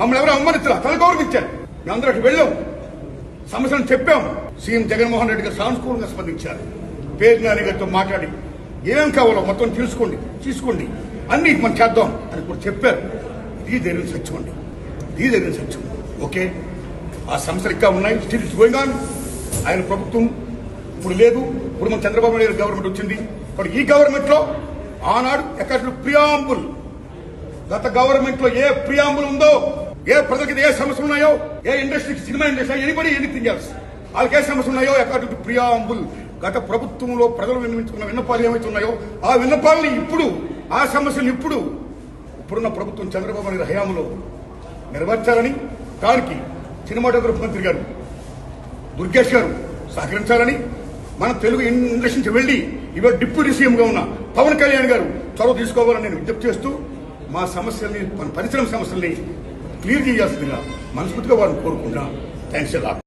మమ్మల్ని ఎవరు అవమానించాల తల గౌరవించారు. మేము అందరికి వెళ్ళాం. సమస్యలను చెప్పాం. సీఎం జగన్మోహన్ రెడ్డి గారు సానుకూలంగా స్పందించారు. పేరు నాని గారితో మాట్లాడి ఏమేం కావాలో మొత్తం తెలుసుకోండి తీసుకోండి. అన్ని మనం చేద్దాం అని కూడా చెప్పారు. ఇది జరిగిన సత్యం అండి ఇది జరిగిన సత్యం ఓకే? ఆ సమస్యలు ఇంకా ఉన్నాయి. Still going on. ఆయన ప్రభుత్వం ఇప్పుడు లేదు. ఇప్పుడు మన చంద్రబాబు నాయుడు గవర్నమెంట్ వచ్చింది. ఇప్పుడు ఈ గవర్నమెంట్లో ఆనాడు ఎక్కడ ప్రియాంబుల్. గత గవర్నమెంట్లో ఏ ప్రియాంబుల్ ఉందో ఏ ప్రజలకి ఏ సమస్యలు ఉన్నాయో ఏ ఇండస్ట్రీకి cinema industry anybody anything else వాళ్ళకి ఏ సమస్యలు ఉన్నాయో ఎక్కడ ప్రియాంబుల్ గత ప్రభుత్వంలో ప్రజలు విన్నవించుకున్న విన్నపాలు ఏమైతే ఉన్నాయో ఆ విన్నపాలని ఇప్పుడు ఆ సమస్యలు ఇప్పుడు ఇప్పుడున్న ప్రభుత్వం చంద్రబాబు నాయుడు హయాంలో నెరవేర్చాలని దానికి సినిమాటోగ్రఫీ మంత్రి గారు దుర్గేష్ గారు సహకరించాలని మన తెలుగు ఇండస్ట్రీ నుంచి వెళ్ళి ఇవాళ డిప్యూటీ సీఎంగా ఉన్న పవన్ కళ్యాణ్ గారు చొరవ తీసుకోవాలని నేను విజ్ఞప్తి చేస్తూ మా సమస్యల్ని మన పరిశ్రమ సమస్యల్ని క్లియర్ చేయాల్సిందిగా మనస్ఫూర్తిగా వారిని కోరుకుంటున్నా. థ్యాంక్స్ ఎలా